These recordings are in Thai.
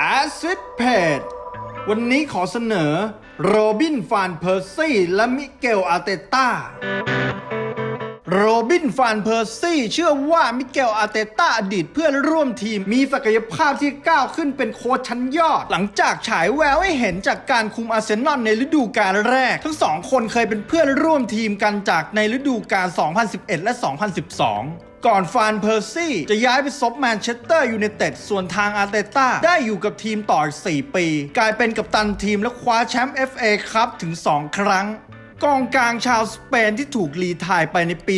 a c i d p a d วันนี้ขอเสนอโรบินฟานเพอร์ซี่และมิเกลอารเตต้าโรบินฟานเพอร์ซี่เชื่อว่ามิเกลอารเตต้าอดีตเพื่อนร่วมทีมมีศักยภาพที่ก้าวขึ้นเป็นโค้ชชั้นยอด หลังจากฉายแววให้เห็นจากการคุมอาร์เซนอลในฤดูกาลแรก ทั้งสองคนเคยเป็นเพื่อนร่วมทีมกันจากในฤดูกาล 2011 และ 2012 ก่อนฟานเพอร์ซี่ จะย้ายไปซบแมนเชสเตอร์ยูไนเต็ดส่วนทางอาร์เตต้าได้อยู่กับทีมต่ออีก4ปี กลายเป็นกัปตันทีมและคว้าแชมป์ FA ครับถึง 2 ครั้งกองกลางชาวสเปนที่ถูกรีทายไปในปี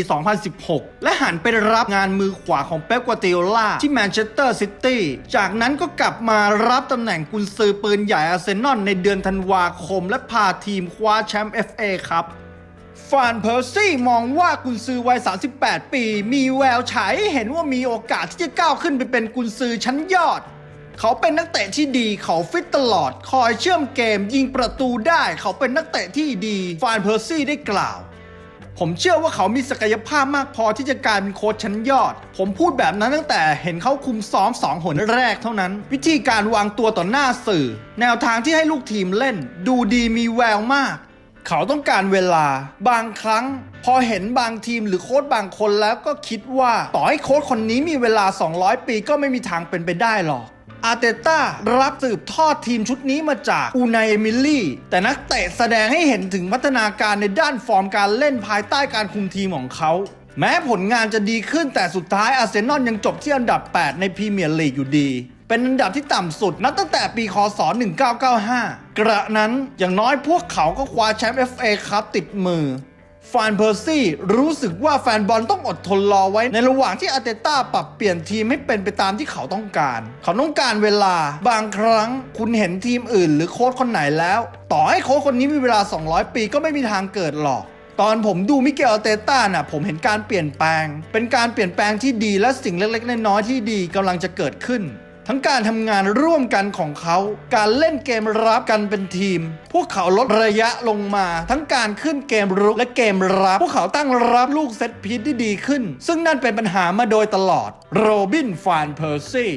2016 และหันไปรับงานมือขวาของเป๊ปกวาติโอลาที่แมนเชสเตอร์ซิตี้ จากนั้นก็กลับมารับตำแหน่งกุนซือปืนใหญ่อาร์เซนอลในเดือนธันวาคม และพาทีมคว้าแชมป์ FA ครับ ฟานเพอร์ซี่มองว่ากุนซือวัย 38 ปี มีแววฉายให้เห็นว่ามีโอกาสที่จะก้าวขึ้นไปเป็นกุนซือชั้นยอด เขาเป็นนักเตะที่ดี เขาฟิตตลอด คอยเชื่อมเกม ยิงประตูได้ เขาเป็นนักเตะที่ดี ฟานเพอร์ซี่ได้กล่าว ผมเชื่อว่าเขามีศักยภาพมากพอที่จะกลายเป็นโค้ชชั้นยอด ผมพูดแบบนั้นตั้งแต่เห็นเขาคุมซ้อมสองหนแรกเท่านั้น วิธีการวางตัวต่อหน้าสื่อ แนวทางที่ให้ลูกทีมเล่น ดูดีมีแววมาก เขาต้องการเวลาบางครั้ง พอเห็นบางทีมหรือโค้ชบางคนแล้วก็คิดว่า ต่อให้โค้ชคนนี้มีเวลา 200 ปีก็ไม่มีทางเป็นไปได้หรอกอาเตต้ารับสืบทอดทีมชุดนี้มาจากอูนายเอมิลี่ แต่นักเตะแสดงให้เห็นถึงพัฒนาการในด้านฟอร์มการเล่นภายใต้การคุมทีมของเขา แม้ผลงานจะดีขึ้นแต่สุดท้ายอาร์เซนอลยังจบที่อันดับ 8 ในพรีเมียร์ลีกอยู่ดี เป็นอันดับที่ต่ำสุด นับตั้งแต่ปีคศ 1995 กระนั้นอย่างน้อยพวกเขาก็คว้าแชมป์ FA ครับติดมือฟานเพอร์ซี่รู้สึกว่าแฟนบอลต้องอดทนรอไว้ในระหว่างที่อาเตต้าปรับเปลี่ยนทีมให้เป็นไปตามที่เขาต้องการ เขาต้องการเวลาบางครั้งคุณเห็นทีมอื่น หรือโค้ชคนไหนแล้ว ต่อให้โค้ชคนนี้มีเวลา 200 ปีก็ไม่มีทางเกิดหรอก ตอนผมดูมิเกลอาเตต้าน่ะผมเห็นการเปลี่ยนแปลง เป็นการเปลี่ยนแปลงที่ดีและสิ่งเล็กๆน้อยๆที่ดีกำลังจะเกิดขึ้น ทั้งการทำงานร่วมกันของเขา การเล่นเกมรับกันเป็นทีม พวกเขาลดระยะลงมา ทั้งการขึ้นเกมรุกและเกมรับ พวกเขาตั้งรับลูกเซตพีทที่ดีขึ้น ซึ่งนั่นเป็นปัญหามาโดยตลอด โรบินฟานเพอร์ซี่